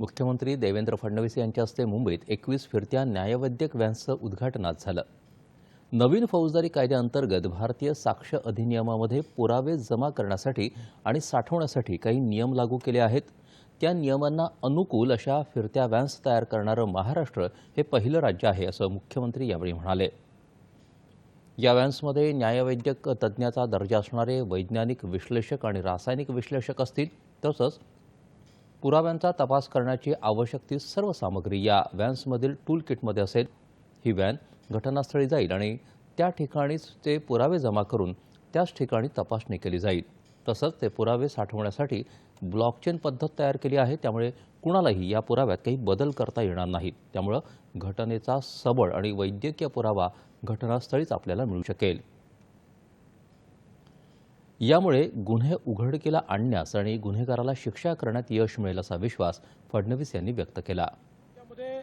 मुख्यमंत्री देवेंद्र फडणवीस यांच्या हस्ते मुंबईत एकवीस फिरत्या न्यायवैद्यक व्हॅन्सचं उद्घाटन आज झालं. नवीन फौजदारी कायद्याअंतर्गत भारतीय साक्ष अधिनियमामध्ये पुरावे जमा करण्यासाठी आणि साठवण्यासाठी काही नियम लागू केले आहेत. त्या नियमांना अनुकूल अशा फिरत्या व्हॅन्स तयार करणारं महाराष्ट्र हे पहिलं राज्य आहे असं मुख्यमंत्री यावेळी म्हणाले. या व्हॅन्समध्ये न्यायवैद्यक तज्ज्ञाचा दर्जा असणारे वैज्ञानिक विश्लेषक आणि रासायनिक विश्लेषक असतील तसंच पुराव्यांचा तपास करण्याची आवश्यक ती सर्व सामग्री या व्हॅन्समधील टूल किटमध्ये असेल. ही व्हॅन घटनास्थळी जाईल आणि त्या ठिकाणीच ते पुरावे जमा करून त्याच ठिकाणी तपासणी केली जाईल. तसंच ते पुरावे साठवण्यासाठी ब्लॉकचेन पद्धत तयार केली आहे त्यामुळे कुणालाही या पुराव्यात काही बदल करता येणार नाहीत त्यामुळं घटनेचा सबळ आणि वैद्यकीय पुरावा घटनास्थळीच आपल्याला मिळू शकेल. यामुळे गुन्हे उघडकीला आणण्यास आणि गुन्हेगाराला शिक्षा करण्यात यश मिळेल असा विश्वास फडणवीस यांनी व्यक्त केला. त्यामध्ये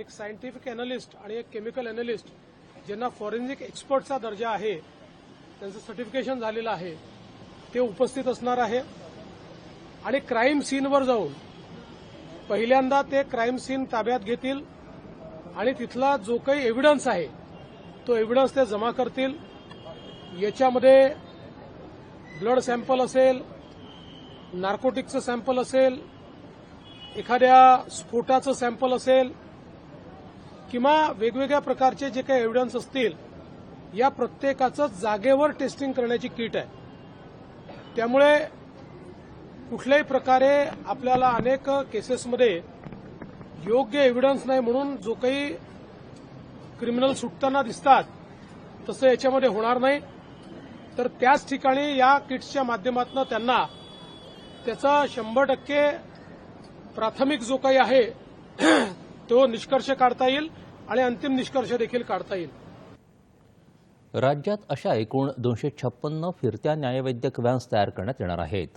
एक सायंटिफिक अॅनालिस्ट आणि एक केमिकल अॅनालिस्ट ज्यांना फॉरेन्सिक एक्सपर्टचा दर्जा आहे त्यांचं सर्टिफिकेशन झालेलं आहे ते उपस्थित असणार आहे. आणि क्राईम सीनवर जाऊन पहिल्यांदा ते क्राईम सीन ताब्यात घेतील आणि तिथला जो काही एव्हिडन्स आहे तो एव्हिडन्स ते जमा करतील. याच्यामध्ये ब्लड सॅम्पल असेल नार्कोटिकचं सॅम्पल असेल एखाद्या स्फोटाचं सॅम्पल असेल किंवा वेगवेगळ्या प्रकारचे जे काही एव्हिडन्स असतील या प्रत्येकाचं जागेवर टेस्टिंग करण्याची किट आहे. त्यामुळे कुठल्याही प्रकारे आपल्याला अनेक केसेसमध्ये योग्य एव्हिडन्स नाही म्हणून जो काही क्रिमिनल सुटताना दिसतात तसं याच्यामध्ये होणार नाही. तर त्याच ठिकाणी या किट्सच्या माध्यमातून त्यांना त्याचा शंभर टक्के प्राथमिक जो काही आहे तो निष्कर्ष काढता येईल आणि अंतिम निष्कर्ष देखील काढता येईल. राज्यात अशा एकूण दोनशे छप्पन्न फिरत्या न्यायवैद्यक व्हॅन्स तयार करण्यात येणार आहेत.